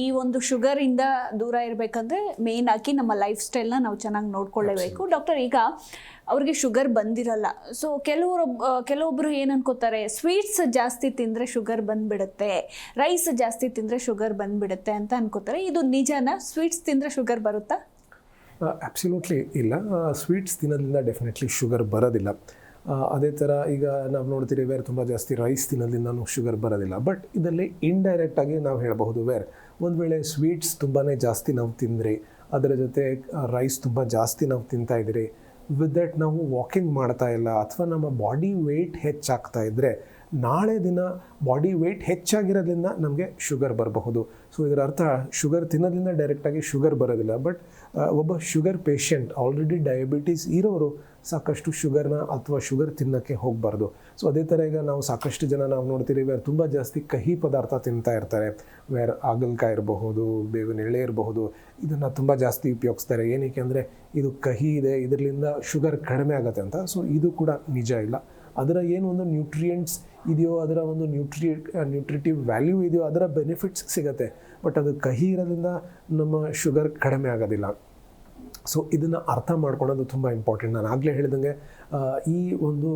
ಈ ಒಂದು ಶುಗರ್ ಇಂದ ದೂರ ಇರಬೇಕಂದ್ರೆ ಮೇನ್ ಆಗಿ ನಮ್ಮ ಲೈಫ್ ಸ್ಟೈಲ್ನ ನಾವು ಚೆನ್ನಾಗಿ ನೋಡ್ಕೊಳ್ಳೇಬೇಕು. ಡಾಕ್ಟರ್ ಈಗ ಅವ್ರಿಗೆ ಶುಗರ್ ಬಂದಿರಲ್ಲ. ಸೊ ಕೆಲವರು ಕೆಲವೊಬ್ಬರು ಏನು ಅನ್ಕೋತಾರೆ? ಸ್ವೀಟ್ಸ್ ಜಾಸ್ತಿ ತಿಂದರೆ ಶುಗರ್ ಬಂದ್ಬಿಡುತ್ತೆ. ರೈಸ್ ಜಾಸ್ತಿ ತಿಂದರೆ ಶುಗರ್ ಬಂದ್ಬಿಡುತ್ತೆ ಅಂತ ಅನ್ಕೋತಾರೆ. ಇದು ನಿಜಾನ? ಸ್ವೀಟ್ಸ್ ತಿಂದರೆ ಶುಗರ್ ಬರುತ್ತಾ? ಅಬ್ಸಲ್ಯೂಟ್ಲಿ ಇಲ್ಲ. ಸ್ವೀಟ್ಸ್ ತಿನ್ನೋದ್ರಿಂದ ಡೆಫಿನೆಟ್ಲಿ ಶುಗರ್ ಬರೋದಿಲ್ಲ. ಅದೇ ಥರ ಈಗ ನಾವು ನೋಡ್ತೀರಿ ವೇರ್ ತುಂಬ ಜಾಸ್ತಿ ರೈಸ್ ತಿನ್ನೋದ್ರಿಂದನೂ ಶುಗರ್ ಬರೋದಿಲ್ಲ. ಬಟ್ ಇದರಲ್ಲಿ ಇಂಡೈರೆಕ್ಟಾಗಿ ನಾವು ಹೇಳಬಹುದು ವೇರ್ ಒಂದು ವೇಳೆ ಸ್ವೀಟ್ಸ್ ತುಂಬಾ ಜಾಸ್ತಿ ನಾವು ತಿಂದ್ರಿ, ಅದರ ಜೊತೆ ರೈಸ್ ತುಂಬ ಜಾಸ್ತಿ ನಾವು ತಿಂತಾ ಇದ್ರಿ ವಿತ್ ದಟ್ ನಾವು ವಾಕಿಂಗ್ ಮಾಡ್ತಾ ಇಲ್ಲ, ಅಥವಾ ನಮ್ಮ ಬಾಡಿ ವೆಯ್ಟ್ ಹೆಚ್ಚಾಗ್ತಾ ಇದ್ದರೆ ನಾಳೆ ದಿನ ಬಾಡಿ ವೆಯ್ಟ್ ಹೆಚ್ಚಾಗಿರೋದ್ರಿಂದ ನಮಗೆ ಶುಗರ್ ಬರಬಹುದು. ಸೊ ಇದರ ಅರ್ಥ ಶುಗರ್ ತಿನ್ನೋದ್ರಿಂದ ಡೈರೆಕ್ಟಾಗಿ ಶುಗರ್ ಬರೋದಿಲ್ಲ. ಬಟ್ ಒಬ್ಬ ಶುಗರ್ ಪೇಷಂಟ್ ಆಲ್ರೆಡಿ ಡಯಾಬಿಟೀಸ್ ಇರೋರು ಸಾಕಷ್ಟು ಶುಗರ್ನ ಅಥವಾ ಶುಗರ್ ತಿನ್ನೋಕ್ಕೆ ಹೋಗಬಾರ್ದು. ಸೊ ಅದೇ ಥರ ಈಗ ನಾವು ಸಾಕಷ್ಟು ಜನ ನಾವು ನೋಡ್ತೀರಿ ವೇರ್ ತುಂಬ ಜಾಸ್ತಿ ಕಹಿ ಪದಾರ್ಥ ತಿಂತಾ ಇರ್ತಾರೆ. ವೇರ್ ಆಗಲ್ಕಾಯಿ ಇರಬಹುದು, ಬೇವಿನ ಎಳೆ ಇರಬಹುದು, ಇದನ್ನು ತುಂಬ ಜಾಸ್ತಿ ಉಪಯೋಗಿಸ್ತಾರೆ. ಏನಕ್ಕೆ ಅಂದರೆ ಇದು ಕಹಿ ಇದೆ ಇದರಿಂದ ಶುಗರ್ ಕಡಿಮೆ ಆಗುತ್ತೆ ಅಂತ. ಸೊ ಇದು ಕೂಡ ನಿಜ ಇಲ್ಲ. ಅದರ ಏನು ಒಂದು ನ್ಯೂಟ್ರಿಯೆಂಟ್ಸ್ ಇದೆಯೋ, ಅದರ ಒಂದು ನ್ಯೂಟ್ರಿ ನ್ಯೂಟ್ರಿಟಿವ್ ವ್ಯಾಲ್ಯೂ ಇದೆಯೋ, ಅದರ ಬೆನಿಫಿಟ್ಸ್ ಸಿಗುತ್ತೆ. ಬಟ್ ಅದು ಕಹಿ ಇರೋದ್ರಿಂದ ನಮ್ಮ ಶುಗರ್ ಕಡಿಮೆ ಆಗೋದಿಲ್ಲ. ಸೊ ಇದನ್ನು ಅರ್ಥ ಮಾಡ್ಕೊಳ್ಳೋದು ತುಂಬ ಇಂಪಾರ್ಟೆಂಟ್ ನಾನು ಆಗಲೇ ಹೇಳಿದಂಗೆ ಈ ಒಂದು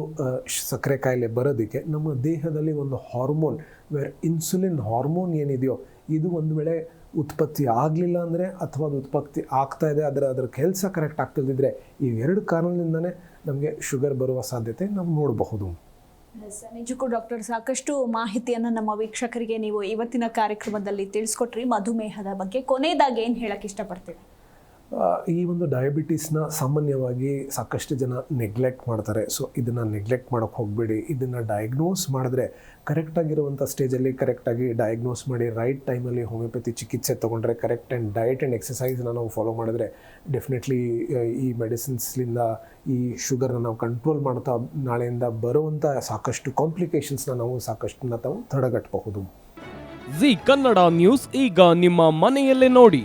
ಸಕ್ಕರೆ ಕಾಯಿಲೆ ಬರೋದಕ್ಕೆ ನಮ್ಮ ದೇಹದಲ್ಲಿ ಒಂದು ಹಾರ್ಮೋನ್ ವೇರ್ ಇನ್ಸುಲಿನ್ ಹಾರ್ಮೋನ್ ಏನಿದೆಯೋ, ಇದು ಒಂದು ವೇಳೆ ಉತ್ಪತ್ತಿ ಆಗಲಿಲ್ಲ ಅಂದರೆ ಅಥವಾ ಅದು ಉತ್ಪತ್ತಿ ಆಗ್ತಾ ಇದೆ ಅದರ ಅದರ ಕೆಲಸ ಕರೆಕ್ಟ್ ಆಗ್ತಿಲ್ದಿದ್ರೆ, ಈ ಎರಡು ಕಾರಣದಿಂದನೇ ನಮಗೆ ಶುಗರ್ ಬರುವ ಸಾಧ್ಯತೆ ನಾವು ನೋಡಬಹುದು. ನಿಜಕ್ಕೂ ಡಾಕ್ಟರ್ ಸಾಕಷ್ಟು ಮಾಹಿತಿಯನ್ನು ನಮ್ಮ ವೀಕ್ಷಕರಿಗೆ ನೀವು ಇವತ್ತಿನ ಕಾರ್ಯಕ್ರಮದಲ್ಲಿ ತಿಳಿಸ್ಕೊಟ್ರಿ. ಮಧುಮೇಹದ ಬಗ್ಗೆ ಕೊನೆಯದಾಗಿ ಏನು ಹೇಳಕ್ಕೆ ಇಷ್ಟಪಡ್ತೀವಿ ಈ ಒಂದು ಡಯಾಬಿಟೀಸ್ನ ಸಾಮಾನ್ಯವಾಗಿ ಸಾಕಷ್ಟು ಜನ ನೆಗ್ಲೆಕ್ಟ್ ಮಾಡ್ತಾರೆ. ಸೊ ಇದನ್ನು ನೆಗ್ಲೆಕ್ಟ್ ಮಾಡೋಕ್ಕೆ ಹೋಗಬೇಡಿ. ಇದನ್ನು ಡಯಾಗ್ನೋಸ್ ಮಾಡಿದ್ರೆ ಕರೆಕ್ಟಾಗಿರುವಂಥ ಸ್ಟೇಜಲ್ಲಿ ಕರೆಕ್ಟಾಗಿ ಡಯಾಗ್ನೋಸ್ ಮಾಡಿ ರೈಟ್ ಟೈಮಲ್ಲಿ ಹೋಮಿಯೋಪತಿ ಚಿಕಿತ್ಸೆ ತೊಗೊಂಡ್ರೆ ಕರೆಕ್ಟ್ ಆ್ಯಂಡ್ ಡಯಟ್ ಆ್ಯಂಡ್ ಎಕ್ಸಸೈಸ್ನ ನಾವು ಫಾಲೋ ಮಾಡಿದ್ರೆ ಡೆಫಿನೆಟ್ಲಿ ಈ ಮೆಡಿಸಿನ್ಸ್ಲಿಂದ ಈ ಶುಗರ್ನ ನಾವು ಕಂಟ್ರೋಲ್ ಮಾಡ್ತಾ ನಾಳೆಯಿಂದ ಬರುವಂಥ ಸಾಕಷ್ಟು ಕಾಂಪ್ಲಿಕೇಶನ್ಸ್ನ ನಾವು ಸಾಕಷ್ಟು ತಾವು ತಡೆಗಟ್ಟಬಹುದು ಜಿ ಕನ್ನಡ ನ್ಯೂಸ್ ಈಗ ನಿಮ್ಮ ಮನೆಯಲ್ಲೇ ನೋಡಿ.